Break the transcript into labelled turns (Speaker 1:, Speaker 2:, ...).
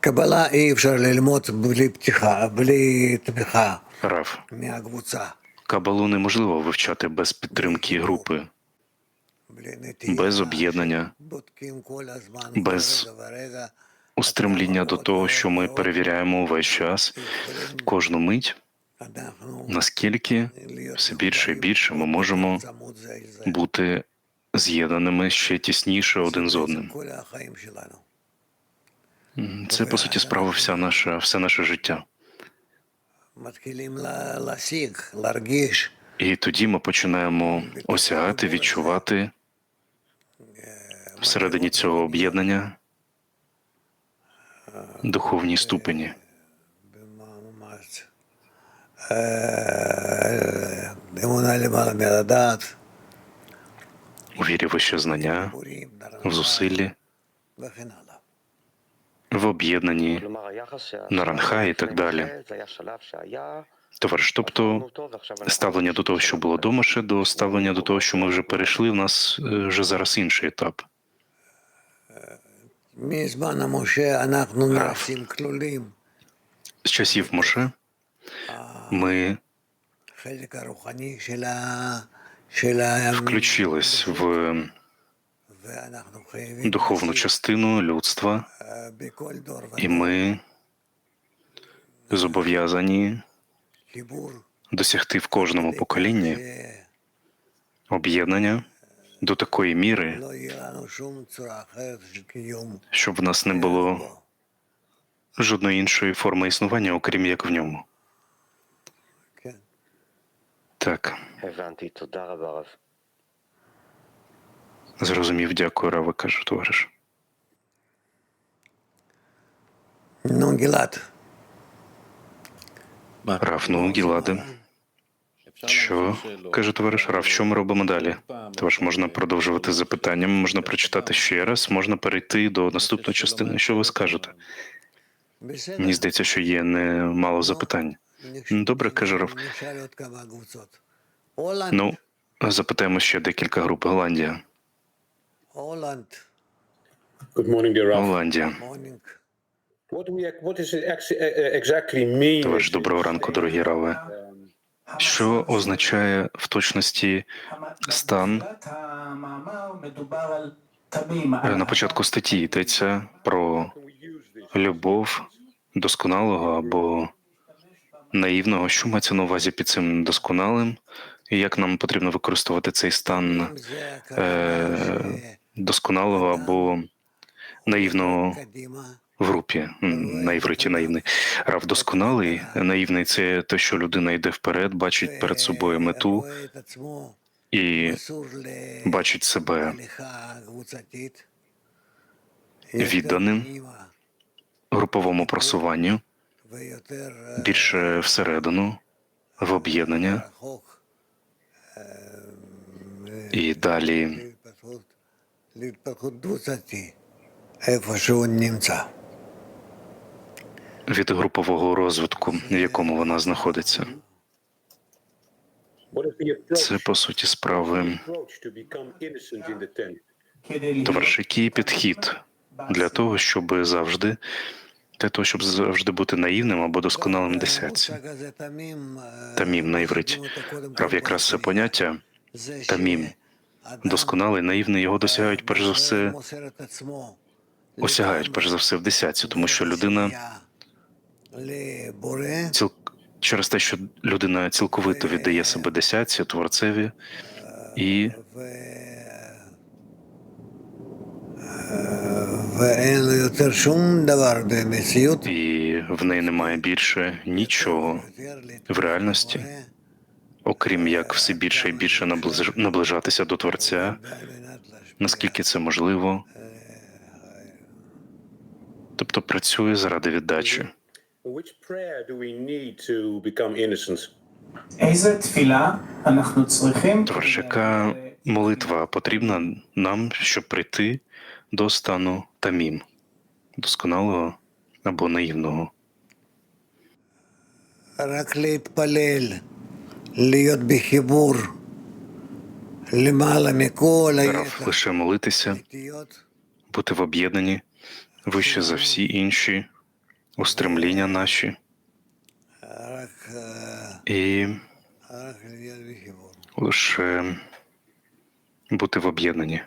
Speaker 1: קבלה אי אפשר ללמוד בלי פתיחה, בלי תמיכה
Speaker 2: Раф,
Speaker 1: מהקבוצה,
Speaker 2: кабалу неможливо вивчати без підтримки групи,
Speaker 1: בלי נטייה.
Speaker 2: без об'єднання,
Speaker 1: בודקים כל הזמן,
Speaker 2: без
Speaker 1: כל רגע ורגע,
Speaker 2: устремління до того, що ми перевіряємо увесь час, кожну мить,
Speaker 1: אנחנו
Speaker 2: наскільки
Speaker 1: להיות
Speaker 2: все більше і
Speaker 1: מחוברים
Speaker 2: більше ми можемо
Speaker 1: צמוד זה אל זה.
Speaker 2: бути з'єднаними ще тісніше один з
Speaker 1: זה
Speaker 2: одним.
Speaker 1: כל החיים שלנו.
Speaker 2: Це, по суті, справа вся наша, все наше життя. І тоді ми починаємо осягати, відчувати всередині цього об'єднання духовні ступені. У вірі вище знання, в зусиллі в об'єднанні Наранха і так далі. Товариш, тобто ставлення до того, що було дома ще до ставлення до того, що ми вже перейшли, в нас е, вже зараз інший етап.
Speaker 1: Раф.
Speaker 2: З часів Моше ми включились в
Speaker 1: ем,
Speaker 2: духовну частину людства, і ми зобов'язані досягти в кожному поколінні об'єднання до такої міри, щоб в нас не було жодної іншої форми існування, окрім як в ньому. Так. Зрозумів, дякую, Рава, каже товариш.
Speaker 1: Ну, Гілад.
Speaker 2: Рав, ну, Гіладе. Що? каже товариш Рав, що ми робимо далі? Тож можна продовжувати запитання, можна прочитати ще раз, можна перейти до наступної частини. Що ви скажете? Мені здається, що є немало запитань. Добре, каже Рав. Ну, запитаємо ще декілька груп Голландія.
Speaker 3: Ну,
Speaker 2: Голландія. Тож, доброго ранку, дорогі Раве. Що означає в точності стан? На початку статті йдеться про любов досконалого або наївного. Що мається на увазі під цим досконалим? І як нам потрібно використовувати цей стан? Е- досконалого або наївного в групі на івриті наївний. Рав досконалий, наївний це те, що людина йде вперед, бачить перед собою мету і бачить себе відданим груповому просуванню, більше всередину, в об'єднання і далі.
Speaker 1: Від 20 ефашон німця.
Speaker 2: Від групового розвитку, в якому вона знаходиться. Це по суті справи товариш, який підхід для того, щоб завжди для того, щоб завжди бути наївним або досконалим десятці. Тамім на івриті. Рав якраз це поняття тамім Досконалий, наївний його досягають перш за все, осягають перш за все в десятці, тому що людина ціл... через те, що людина цілковито віддає себе десятці, творцеві і і в неї немає більше нічого в реальності окрім як все більше і більше наближатися до Творця, наскільки це можливо, тобто працює заради віддачі. Тож, яка молитва потрібна нам, щоб прийти до стану тамім, досконалого або наївного?
Speaker 1: Раклей палель. להיות בחיבור למעלה מכל
Speaker 2: Раф,
Speaker 1: היתר.
Speaker 2: лише молитися,
Speaker 1: להיות
Speaker 2: бути в об'єднанні вище за всі інші устремління наші
Speaker 1: רק, אה,
Speaker 2: і
Speaker 1: רק לעניין וחיבור.
Speaker 2: лише бути в об'єднанні.